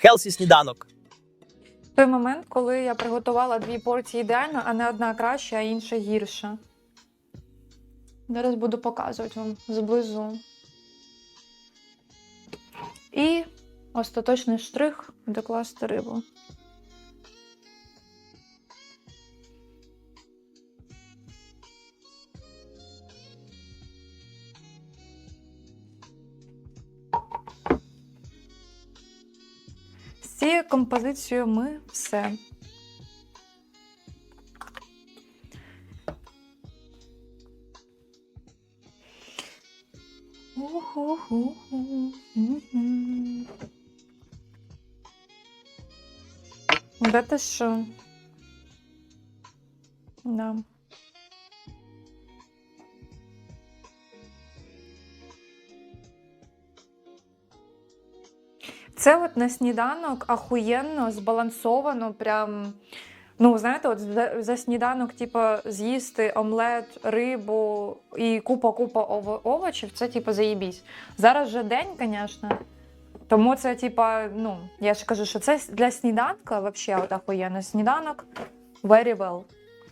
Хелсі сніданок. Той момент, коли я приготувала дві порції ідеально, а не одна краща, а інша гірша. Зараз буду показувати вам зблизу. І остаточний штрих докласти рибу. Цією композицією ми все. Да ти що? Да. Це от на сніданок ахуєнно, збалансовано, прям. Ну, знаєте, от за, сніданок, типу, з'їсти омлет, рибу і купа-купа овочів, це типу заєбісь. Зараз же день, звісно. Тому це, типа, ну, я ж кажу, що це для сніданка взагалі от ахуєнно. Сніданок very well.